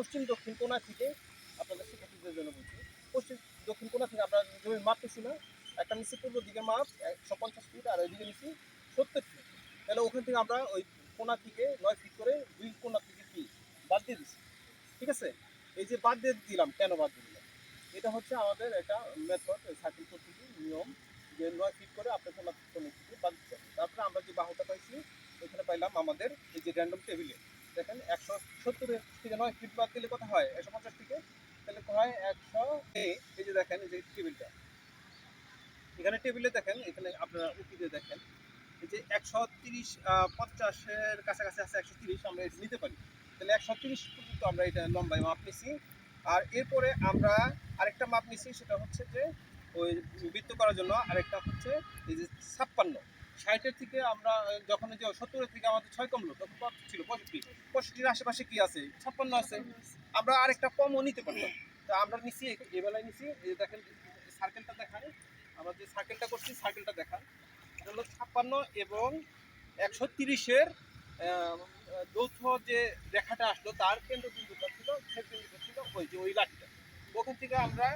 পশ্চিম দক্ষিণ কোণা থেকে আপনাদের শিক্ষার্থীদের জন্য বলছি, পশ্চিম দক্ষিণ কোনা থেকে আমরা জমির মাপ পেছি না, একটা নিচ্ছি পূর্ব দিকে মাপ একশো পঞ্চাশ ফিট আর ওইদিকে নিচ্ছি সত্তর ফিট তাহলে ওখান থেকে আমরা ওই কোনা থেকে নয় ফিট করে দুই কোণা থেকে কি? বাদ দিয়ে দিচ্ছি। ঠিক আছে? এই যে বাদ দিয়ে দিলাম, কেন বাদ দিয়ে দিলাম? এটা হচ্ছে আমাদের একটা মেথড সার্কেল পদ্ধতি নিয়ম যে নয় ফিট করে আপনার কোণা থেকে বাদ দিতে হবে। তারপরে আমরা যে বাহুটা পাইছি এখানে পাইলাম আমাদের এই যে র্যান্ডম টেবিলে দেখেন, একশো সত্তরের থেকে নয় ফিট বাদ দিলে কত হয়? একশো পঞ্চাশ থেকে? তাহলে হয়? একশো এই যে দেখেন যে টেবিলটা। এখানে টেবিলে দেখেন, এখানে আপনারা উঠিতে দেখেন যে একশো তিরিশ পঞ্চাশের কাছাকাছি আছে, একশো তিরিশ, আমরা এটা নিতে পারি। তাহলে একশো তিরিশ পর্যন্ত আমরা এটা লম্বায় মাপ নিছি। আর এরপরে আমরা আরেকটা মাপ নিছি, সেটা হচ্ছে যে ওই বৃত্ত করার জন্য আরেকটা হচ্ছে এই যে ছাপ্পান্ন। ষাটের থেকে আমরা যখন যে সত্তরের থেকে আমাদের ছয় কমলো, তখন কত ছিল? পঁয়ষট্টি। পঁয়ষট্টির আশেপাশে কি আছে? ছাপ্পান্ন আছে। আমরা আরেকটা কমও নিতে পারতাম। তা আমরা নিছি এবেলায় নিছি দেখেন সার্কেলটা দেখান। আমরা যে সার্কেলটা করছি সার্কেলটা দেখান। হলো ছাপ্পান্ন এবং একশো তিরিশের যৌথ যে রেখাটা আসলো, তার কেন্দ্রবিন্দুটা ছিল সেই কেন্দ্রটা ছিল ওই যে ওই লাঠিটা ওখান থেকে আমরা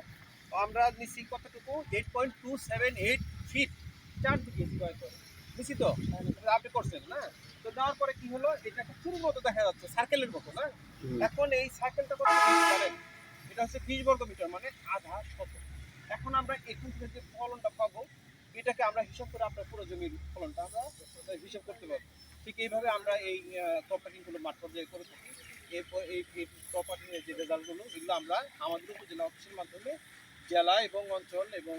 আমরা নিছি কতটুকু? Eight point two seven eight feet চার নিছি তো আপনি করছেন না? তো দেওয়ার পরে কি হলো? এটা একটা চুরির মতো দেখা যাচ্ছে সার্কেলের মতো না? এখন এই সার্কেলটা কত এটা হচ্ছে বিশ বর্গ মিটার মানে আধা শত। এখন আমরা এখান থেকে যে ফলনটা পাবো এটাকে আমরা হিসাব করে আপনার পুরো জমির ফলনটা আমরা হিসাব করতে পারব। ঠিক এইভাবে আমরা এই প্রপার্টিগুলো মাঠ পর্যায়ে করে থাকি। এরপর এই প্রপার্টির যে রেজাল্টগুলো এগুলো আমরা আমাদের উপজেলা অফিসের মাধ্যমে জেলা এবং অঞ্চল এবং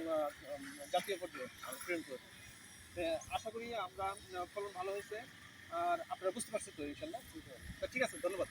জাতীয় পর্যায়ে প্রেরণ করে থাকি। আশা করি আমরা ফলন ভালো হয়েছে। আর আপনারা বুঝতে পারছেন তো, ইনশাল্লাহ। ঠিক আছে, ধন্যবাদ